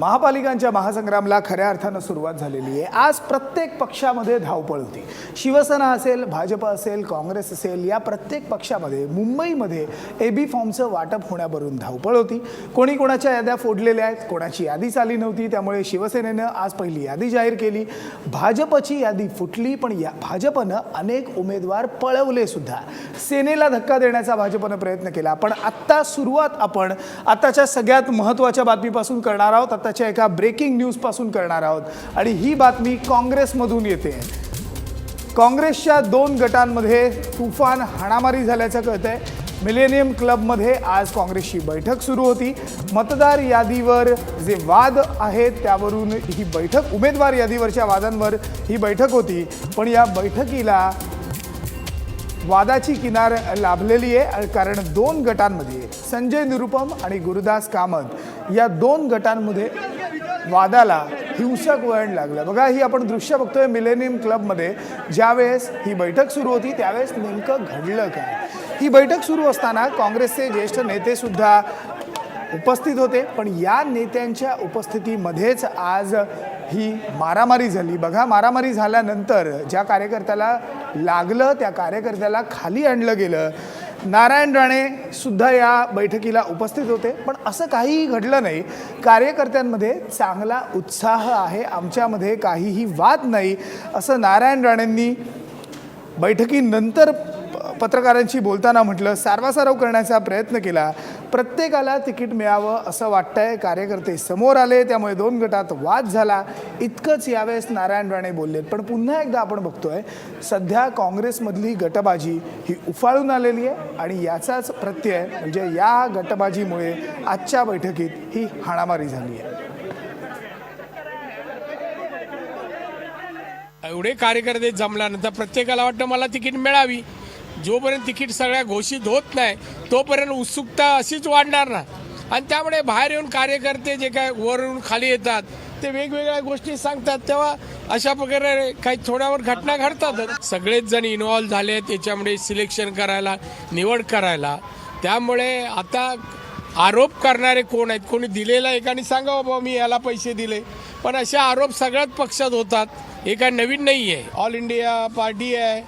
महापालिकांच्या महासंग्रामला खऱ्या अर्थानं सुरुवात झालेली आहे. आज प्रत्येक पक्षामध्ये धावपळ होती. शिवसेना असेल भाजप असेल काँग्रेस असेल या प्रत्येक पक्षामध्ये मुंबईमध्ये ए बी फॉर्मचं वाटप होण्यावरून धावपळ होती. कोणी कोणाच्या याद्या फोडलेल्या आहेत कोणाची यादीच आली नव्हती त्यामुळे शिवसेनेनं आज पहिली यादी जाहीर केली. भाजपची यादी फुटली पण या भाजपनं अनेक उमेदवार पळवले सुद्धा. सेनेला धक्का देण्याचा भाजपनं प्रयत्न केला पण आत्ता सुरुवात आपण आताच्या सगळ्यात महत्त्वाच्या बातमीपासून करणार आहोत. आता आताच्या एका ब्रेकिंग न्यूजपासून करणार आहोत. आणि ही बातमी काँग्रेसमधून येते. काँग्रेसच्या दोन गटांमध्ये तुफान हाणामारी झाल्याचं कळतंय. मिलेनियम क्लबमध्ये आज काँग्रेसची बैठक सुरू होती. मतदार यादीवर जे वाद आहेत त्यावरून ही बैठक उमेदवार यादीवरच्या वादांवर ही बैठक होती. पण या बैठकीला वादाची किनार लाभलेली आहे कारण दोन गटांमध्ये संजय निरुपम आणि गुरुदास कामत या दोन गटांमध्ये वादाला हिंसक वळण लागलं. बघा ही आपण दृश्य बघतोय मिलेनियम क्लबमध्ये ज्यावेळेस ही बैठक सुरू होती त्यावेळेस नेमकं घडलं काय? ही बैठक सुरू असताना काँग्रेसचे ज्येष्ठ नेते सुद्धा उपस्थित होते पण या नेत्यांच्या उपस्थितीमध्येच आज ही मारामारी झाली. बघा मारामारी झाल्यानंतर ज्या कार्यकर्त्याला लागलं त्या कार्यकर्त्याला खाली आणलं गेलं. नारायण राणे सुद्धा या बैठकीला उपस्थित होते. पण असं काहीही घडलं नाही. कार्यकर्त्यांमध्ये चांगला उत्साह आहे. आमच्यामध्ये काहीही वाद नाही. असं नारायण राणेंनी बैठकीनंतर प- पत्रकारांशी बोलताना म्हटलं. सारवासारव करण्याचा प्रयत्न केला. प्रत्येकाला तिकीट मिळावं असं वाटतंय. कार्यकर्ते समोर आले त्यामुळे दोन गटात वाद झाला. इतकंच यावेळेस नारायण राणे बोललेत. पण पुन्हा एकदा आपण बघतोय सध्या काँग्रेसमधली गटबाजी ही उफाळून आलेली आहे आणि याचाच प्रत्यय म्हणजे या गटबाजीमुळे आजच्या बैठकीत ही हाणामारी झाली आहे. एवढे कार्यकर्ते जमल्यानंतर प्रत्येकाला वाटतं मला तिकीट मिळावी. जोपर्यंत तिकीट सगळ्या घोषित होत नाही तोपर्यंत उत्सुकता अशीच वाढणार ना. आणि त्यामुळे बाहेर येऊन कार्यकर्ते जे काय वरून खाली येतात ते वेगवेगळ्या गोष्टी सांगतात. तेव्हा अशा प्रकारे काही थोड्यावर घटना घडतात. सगळेच जण इन्व्हॉल्व झाले त्याच्यामुळे सिलेक्शन करायला निवड करायला. त्यामुळे आता आरोप करणारे कोण आहेत? कोणी दिलेला एकाने सांगावं बाबा मी याला पैसे दिले. पण असे आरोप सगळ्याच पक्षात होतात. हे काय नवीन नाही आहे ऑल इंडिया पार्टी आहे.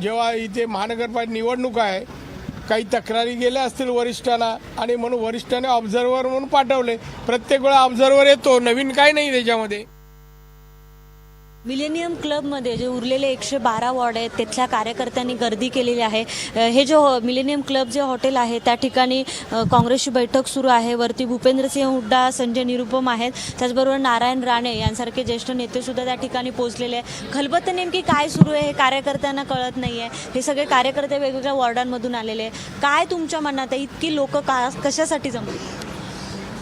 जेव्हा इथे महानगरपालिका निवडणूक आहे काही तक्रारी गेल्या असतील वरिष्ठांना आणि म्हणून वरिष्ठाने ऑब्झर्वर म्हणून पाठवले. प्रत्येक वेळा ऑब्झर्वर येतो नवीन काय नाही त्याच्यामध्ये. मिलेनियम क्लबमध्ये जे उरलेले एकशे बारा वॉर्ड आहेत तिथल्या कार्यकर्त्यांनी गर्दी केलेली आहे. हे जे हॉ- मिलेनियम क्लब जे हॉटेल आहे त्या ठिकाणी काँग्रेसची बैठक सुरू आहे. वरती भूपेंद्रसिंह हुड्डा संजय निरुपम आहेत. त्याचबरोबर नारायण राणे यांसारखे ज्येष्ठ नेते सुद्धा त्या ठिकाणी पोहोचलेले आहे खलबत्त नेमकी काय सुरू आहे हे कार्यकर्त्यांना कळत नाही आहे हे सगळे कार्यकर्ते वेगवेगळ्या वॉर्डांमधून आलेले आहे काय तुमच्या मनात आहे? इतकी लोक का कशासाठी जमली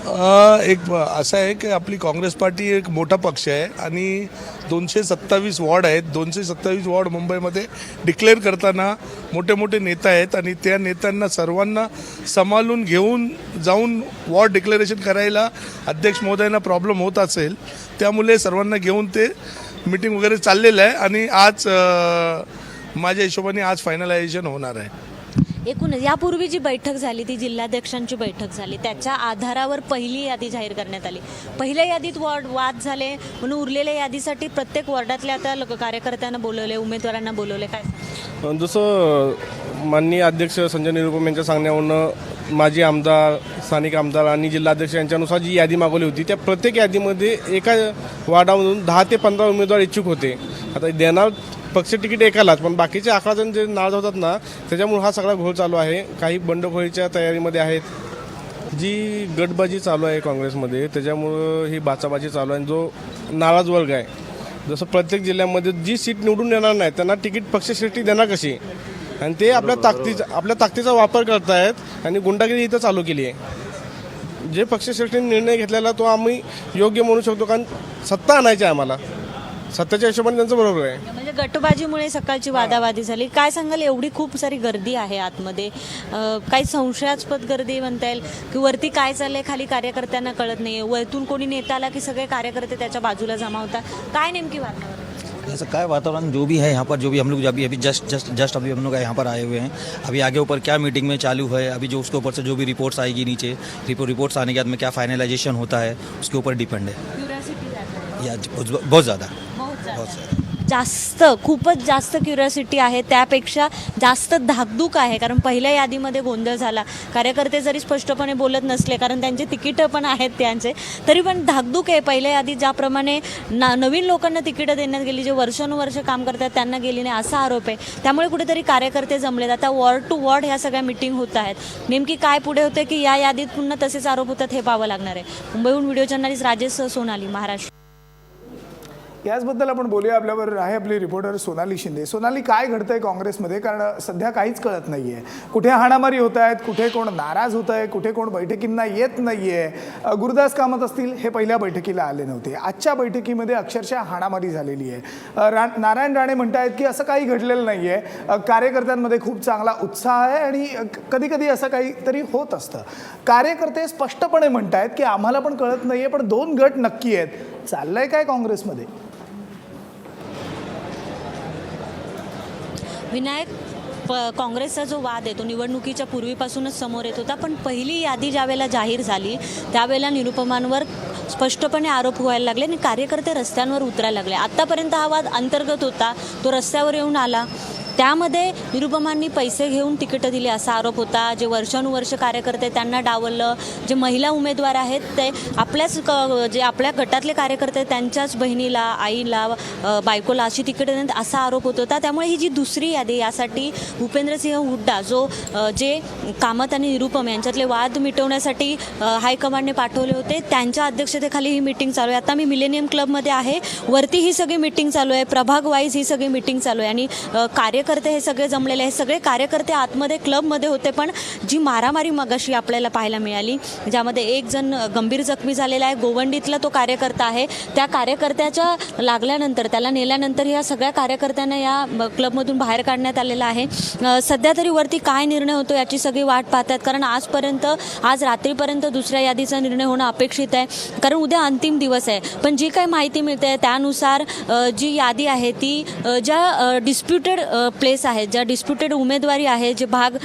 एक असं आहे की आपली काँग्रेस पार्टी एक मोठा पक्ष आहे आणि दोनशे सत्तावीस वॉर्ड आहेत. दोनशे सत्तावीस वॉर्ड मुंबईमध्ये डिक्लेअर करताना मोठे मोठे नेता आहेत आणि त्या नेत्यांना सर्वांना सांभाळून घेऊन जाऊन वॉर्ड डिक्लेरेशन करायला अध्यक्ष महोदयांना प्रॉब्लेम होत असेल त्यामुळे सर्वांना घेऊन ते मीटिंग वगैरे चाललेलं आहे आणि आज माझ्या हिशोबाने आज फायनलायझेशन होणार आहे. एकूण यापूर्वी जी बैठक झाली ती जिल्हाध्यक्षांची बैठक झाली. त्याच्या आधारावर पहिली यादी जाहीर करण्यात आली. पहिल्या यादीत वॉर्ड वाद झाले. म्हणून उरलेल्या यादीसाठी प्रत्येक वॉर्डातल्या त्या कार्यकर्त्यांना बोलवले उमेदवारांना बोलवले. काय जसं माननीय अध्यक्ष संजय निरुपम यांच्या सांगण्यावरून माजी आमदार स्थानिक आमदार आणि जिल्हाध्यक्ष यांच्यानुसार जी यादी मागवली होती त्या प्रत्येक यादीमध्ये एका वार्डामधून दहा ते पंधरा उमेदवार इच्छुक होते. आता देणार पक्ष तिकीट एकालाच पण बाकीचे अकरा जण जे नाराज होतात ना त्याच्यामुळे हा सगळा घोळ चालू आहे. काही बंडखोरीच्या तयारीमध्ये आहेत. जी गटबाजी चालू आहे काँग्रेसमध्ये त्याच्यामुळं ही बाचाबाजी चालू आहे जो नाराज वर्ग आहे. जसं प्रत्येक जिल्ह्यामध्ये जी सीट निवडून येणार नाही त्यांना तिकीट पक्षश्रेष्ठी देणार कशी? आणि ते आपल्या ताकदीचा आपल्या ताकदीचा वापर करतायत आणि गुंडागिरी इथं चालू केली आहे. जे पक्षश्रेष्ठीने निर्णय घेतलेला तो आम्ही योग्य म्हणू शकतो कारण सत्ता आणायची आहे आम्हाला. सत्ताच्या हिशोबाने त्यांचं बरोबर आहे. म्हणजे गटबाजीमुळे सकाळची वादावादी झाली. काय सांगाल एवढी खूप सारी गर्दी आहे आतमध्ये. अं, काही संशयास्पद गर्दी म्हणता येईल की वरती काय चाललंय खाली कार्यकर्त्यांना कळत नाहीये. वरतून कोणी नेता आला की सगळे कार्यकर्ते त्याच्या बाजूला जमा होतात. काय नेमकी वातावरण? ऐसा क्या वातावरण जो भी है यहाँ पर जो भी हम लोग अभी अभी जस्ट जस्ट जस्ट अभी हम लोग यहाँ पर आए हुए हैं अभी आगे ऊपर क्या मीटिंग में चालू है अभी जो उसके ऊपर से जो भी रिपोर्ट्स आएगी नीचे रिपोर्ट रिपोर्ट्स आने के बाद में क्या फाइनलाइजेशन होता है उसके ऊपर डिपेंड है। या बहुत बहुत ज़्यादा। हो, जास्त खूपच जास्त क्युरियोसिटी आहे. त्यापेक्षा जास्त धाकधूक आहे. कारण पहिल्या यादीमध्ये गोंधळ झाला. कार्यकर्ते जरी स्पष्टपणे बोलत नसले कारण त्यांचे तिकीटं पण आहेत त्यांचे तरी पण धाकधूक आहे. पहिल्या यादीत ज्याप्रमाणे ना नवीन लोकांना तिकीटं देण्यात गेली जे वर्षानुवर्ष काम करतात त्यांना गेली नाही असा आरोप आहे. त्यामुळे कुठेतरी कार्यकर्ते जमलेत. आता वॉर्ड टू वॉर्ड ह्या सगळ्या मिटिंग होत आहेत. नेमकी काय पुढे होते की या यादीत पुन्हा तसेच आरोप होतात हे पाहावं लागणार आहे. मुंबईहून व्हिडिओ जर्नलिस्ट राजेश सोनाली महाराष्ट्र. याचबद्दल आपण बोलूया. आपल्यावर आहे आपली रिपोर्टर सोनाली शिंदे. सोनाली काय घडतंय काँग्रेसमध्ये? कारण सध्या काहीच कळत नाहीये. कुठे हाणामारी होत आहेत कुठे कोण नाराज होत आहे कुठे कोण बैठकींना येत नाहीये. आहे गुरुदास कामत असतील हे पहिल्या बैठकीला आले नव्हते. आजच्या बैठकीमध्ये अक्षरशः हाणामारी झालेली आहे. रा नारायण राणे म्हणतायत की असं काही घडलेलं नाहीये. आहे कार्यकर्त्यांमध्ये खूप चांगला उत्साह आहे आणि कधी कधी असं काहीतरी होत असतं. कार्यकर्ते स्पष्टपणे म्हणतायत की आम्हाला पण कळत नाहीये पण दोन गट नक्की आहेत. चाललंय काय काँग्रेसमध्ये? विनायक प काँग्रेसचा जो वाद आहे तो निवडणुकीच्या पूर्वीपासूनच समोर येत होता पण पहिली यादी ज्यावेळेला जाहीर झाली त्यावेळेला निरुपमांवर स्पष्टपणे आरोप व्हायला लागले आणि कार्यकर्ते रस्त्यांवर उतरायला लागले. आत्तापर्यंत हा वाद अंतर्गत होता तो रस्त्यावर येऊन आला. त्यामध्ये निरुपमांनी पैसे घेऊन तिकीटं दिली असा आरोप होता. जे वर्षानुवर्ष कार्यकर्ते त्यांना डावललं. जे महिला उमेदवार आहेत ते आपल्याच क जे आपल्या गटातले कार्यकर्ते त्यांच्याच बहिणीला आईला बायकोला अशी तिकीटं देण्यात असा आरोप होत होता. त्यामुळे ही जी दुसरी यादी यासाठी भूपेंद्रसिंह हुड्डा जो जे कामत आणि निरुपम यांच्यातले वाद मिटवण्यासाठी हायकमांडने पाठवले होते त्यांच्या अध्यक्षतेखाली ही मिटिंग चालू आहे. आता मी मिलेनियम क्लबमध्ये आहे. वरती ही सगळी मिटिंग चालू आहे. प्रभाग वाईज ही सगळी मिटिंग चालू आहे. आणि कार्य कार्यकर्ते हे सगळे जमलेले आहे सगळे कार्यकर्ते आतमध्ये क्लबमध्ये होते पण जी मारामारी मगाशी आपल्याला पाहायला मिळाली ज्यामध्ये एक जण गंभीर जखमी झालेला आहे गोवंडीतला तो कार्यकर्ता आहे त्या कार्यकर्त्याच्या लागल्यानंतर त्याला नेल्यानंतर या सगळ्या कार्यकर्त्यांना या क्लबमधून बाहेर काढण्यात आलेला आहे. सध्या तरी वरती काय निर्णय होतो याची सगळी वाट पाहतात कारण आजपर्यंत आज रात्रीपर्यंत दुसऱ्या यादीचा निर्णय होणं अपेक्षित आहे कारण उद्या अंतिम दिवस आहे. पण जी काही माहिती मिळते त्यानुसार जी यादी आहे ती ज्या डिस्प्युटेड प्लेस आहेत ज्या डिस्प्युटेड उमेदवारी आहे जे भाग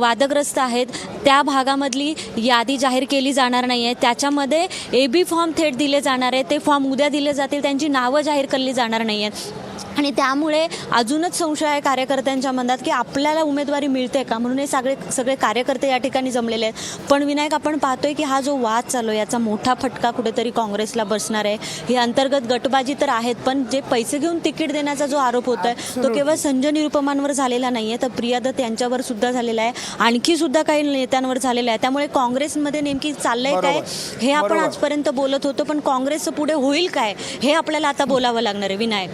वादग्रस्त आहेत त्या भागामधली यादी जाहीर केली जाणार नाही आहे त्याच्यामध्ये ए बी फॉर्म थेट दिले जाणार आहे ते फॉर्म उद्या दिले जातील. त्यांची नावं जाहीर केली जाणार नाही आहेत आणि त्यामुळे अजूनच संशय आहे कार्यकर्त्यांच्या मनात की आपल्याला उमेदवारी मिळते का? म्हणून हे सगळे सगळे कार्यकर्ते या ठिकाणी जमलेले आहेत. पण विनायक आपण पाहतोय की हा जो वाद चालू आहे याचा मोठा फटका कुठेतरी काँग्रेसला बसणार आहे. ही अंतर्गत गटबाजी तर आहेत पण जे पैसे घेऊन तिकीट देण्याचा जो आरोप होत आहे तो केवळ संजय निरुपमांवर झालेला नाही आहे तर प्रिया दत्त यांच्यावर सुद्धा झालेला आहे. आणखी सुद्धा काही नेत्यांवर झालेला आहे. त्यामुळे काँग्रेसमध्ये नेमकी चाललंय काय. हे आपण. आजपर्यंत बोलत होतो पण काँग्रेसचं पुढे होईल काय? हे आपल्याला आता बोलावं लागणार आहे. विनायक.